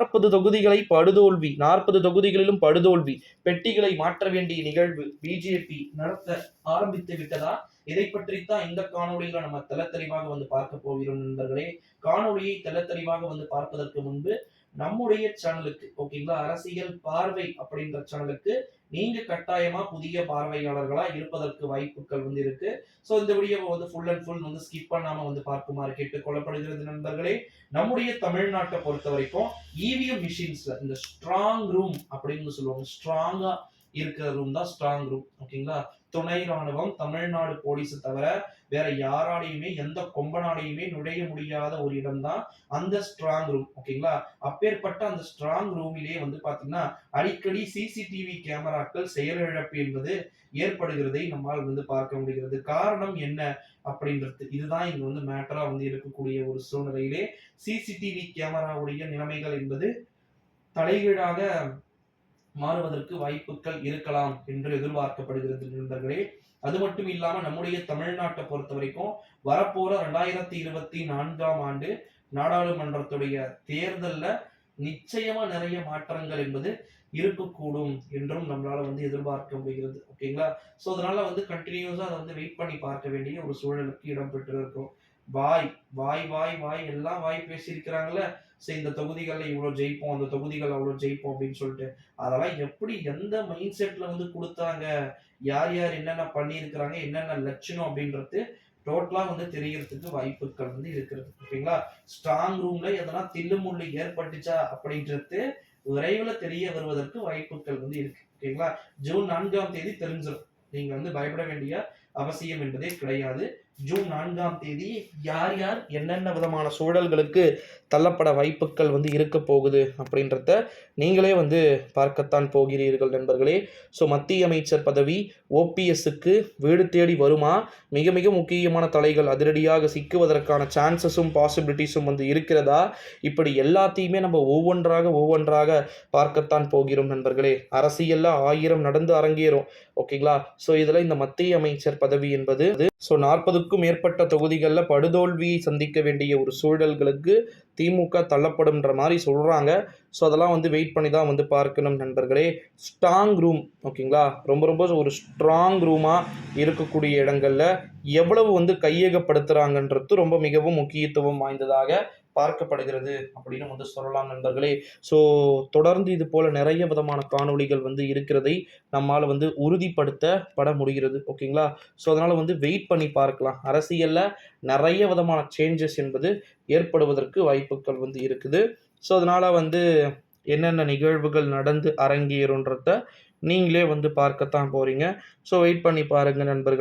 நாற்பது தொகுதிகளை படுதோல்வி நாற்பது தொகுதிகளிலும் படுதோல்வி. பெட்டிகளை மாற்ற வேண்டிய நிகழ்வு பிஜேபி நடத்த ஆரம்பித்து விட்டதா? இதை பற்றித்தான் இந்த காணொளியில நம்ம தெள்ள தெளிவாக வந்து பார்க்க போகிறோம் நண்பர்களே. காணொளியை தெள்ள தெளிவாக வந்து பார்ப்பதற்கு முன்பு நம்முடைய சேனலுக்கு ஓகேங்களா? அரசியல் பார்வை அப்படின்ற சேனலுக்கு நீங்க கட்டாயமா புதிய பார்வையாளர்களா இருப்பதற்கு வாய்ப்புகள் வந்து இருக்கு. ஸோ இந்த வீடியோவை வந்து ஃபுல் அண்ட் ஃபுல் வந்து ஸ்கிப் பண்ணாம வந்து பார்க்குமாறு கேட்டுக்கொள்ளப்படுகிறது நண்பர்களே. நம்முடைய தமிழ்நாட்டை பொறுத்த வரைக்கும் இவிஎம் மிஷின்ஸ்ல இந்த ஸ்ட்ராங் ரூம் அப்படின்னு சொல்லுவாங்க. ஸ்ட்ராங்கா இருக்கிற ரூம் தான் ஸ்ட்ராங் ரூம் ஓகேங்களா துணை ராணுவம் தமிழ்நாடு போலீஸ் தவிர வேற யாராலையுமே எந்த கொம்பனாலையுமே நுழைய முடியாத ஒரு இடம் தான் அந்த ஸ்ட்ராங் ரூம் ஓகேங்களா அப்பேற்பட்ட அந்த ஸ்ட்ராங் ரூமிலே வந்து பாத்தீங்கன்னா அடிக்கடி சிசிடிவி கேமராக்கள் செயலிழப்பு என்பது ஏற்படுகிறதை நம்மால் வந்து பார்க்க முடிகிறது. காரணம் என்ன அப்படின்றது இதுதான் இங்க வந்து மேட்டரா வந்து இருக்கக்கூடிய ஒரு சூழ்நிலையிலே சிசிடிவி கேமராவுடைய நிலைமைகள் என்பது தலைகீழாக மாறுவதற்கு வாய்ப்புகள் இருக்கலாம் என்று எதிர்பார்க்கப்படுகிறது நண்பர்களே. அது மட்டும் இல்லாம நம்முடைய தமிழ்நாட்டை பொறுத்த வரைக்கும் வரப்போற ரெண்டாயிரத்தி இருபத்தி நான்காம் ஆண்டு நாடாளுமன்றத்துடைய தேர்தல்ல நிச்சயமா நிறைய மாற்றங்கள் என்பது இருக்கக்கூடும் என்றும் நம்மளால வந்து எதிர்பார்க்க முடிகிறது. ஓகேங்களா? ஸோ அதனால வந்து கண்டினியூஸா அதை வந்து வெயிட் பண்ணி பார்க்க வேண்டிய ஒரு சூழலுக்கு இடம்பெற்று இருக்கும் வாய் வாய் வாய் வாய் எல்லாம் வாய் பேசியிருக்கிறாங்களே சரி இந்த தொகுதிகளில் இவ்வளோ ஜெயிப்போம் அந்த தொகுதிகள் அவ்வளோ ஜெயிப்போம் அப்படின்னு சொல்லிட்டு அதெல்லாம் எப்படி எந்த மைண்ட் செட்டில் வந்து கொடுத்தாங்க? யார் யார் என்னென்ன பண்ணியிருக்கிறாங்க என்னென்ன லட்சணம் அப்படின்றது டோட்டலாக வந்து தெரியறதுக்கு வாய்ப்புகள் வந்து இருக்கிறது. ஓகேங்களா? ஸ்ட்ராங் ரூமில் எதனா தில்லுமுள்ளு ஏற்பட்டுச்சா அப்படின்றது விரைவில் தெரிய வருவதற்கு வாய்ப்புகள் வந்து இருக்கு. ஓகேங்களா? ஜூன் நான்காம் தேதி தெரிஞ்சிடும் நீங்கள் வந்து பயப்பட வேண்டிய அவசியம் என்பதே கிடையாது. ஜூன் நான்காம் தேதி யார் யார் என்னென்ன விதமான சூழல்களுக்கு தள்ளப்பட வாய்ப்புகள் வந்து இருக்க போகுது அப்படின்றத நீங்களே வந்து பார்க்கத்தான் போகிறீர்கள் நண்பர்களே. ஸோ மத்திய அமைச்சர் பதவி ஓபிஎஸ்க்கு வீடு தேடி வருமா? மிக மிக முக்கியமான தலைகள் அதிரடியாக சிக்குவதற்கான சான்சஸும் பாசிபிலிட்டிஸும் வந்து இருக்கிறதா? இப்படி எல்லாத்தையுமே நம்ம ஒவ்வொன்றாக ஒவ்வொன்றாக பார்க்கத்தான் போகிறோம் நண்பர்களே. அரசியலில் ஆயிரம் நடந்து அரங்கேறும். ஓகேங்களா ஸோ இதில் இந்த மத்திய அமைச்சர் பதவி என்பது ஸோ நாற்பது நாற்பதுக்கும் மேற்பட்ட தொகுதிகளில் படுதோல்வியை சந்திக்க வேண்டிய ஒரு சூழல்களுக்கு திமுக தள்ளப்படும்ன்ற மாதிரி சொல்கிறாங்க ஸோ அதெல்லாம் வந்து வெயிட் பண்ணி தான் வந்து பார்க்கணும் நண்பர்களே. ஸ்ட்ராங் ரூம் ஓகேங்களா ரொம்ப ரொம்ப ஒரு ஸ்ட்ராங் ரூமாக இருக்கக்கூடிய இடங்களில் எவ்வளவு வந்து கையகப்படுத்துகிறாங்கன்றது ரொம்ப மிகவும் முக்கியத்துவம் வாய்ந்ததாக பார்க்கப்படுகிறது அப்படின்னு வந்து சொல்லலாம் நண்பர்களே. ஸோ தொடர்ந்து இது போல் நிறைய விதமான காணொளிகள் வந்து இருக்கிறதை நம்மால் வந்து உறுதிப்படுத்தப்பட முடிகிறது. ஓகேங்களா? ஸோ அதனால் வந்து வெயிட் பண்ணி பார்க்கலாம். அரசியலில் நிறைய விதமான சேஞ்சஸ் என்பது ஏற்படுவதற்கு வாய்ப்புகள் வந்து இருக்குது. ஸோ அதனால் வந்து என்னென்ன நிகழ்வுகள் நடந்து அரங்கேறுன்றத நீங்களே வந்து பார்க்கத்தான் போகிறீங்க ஸோ வெயிட் பண்ணி பாருங்கள் நண்பர்கள்.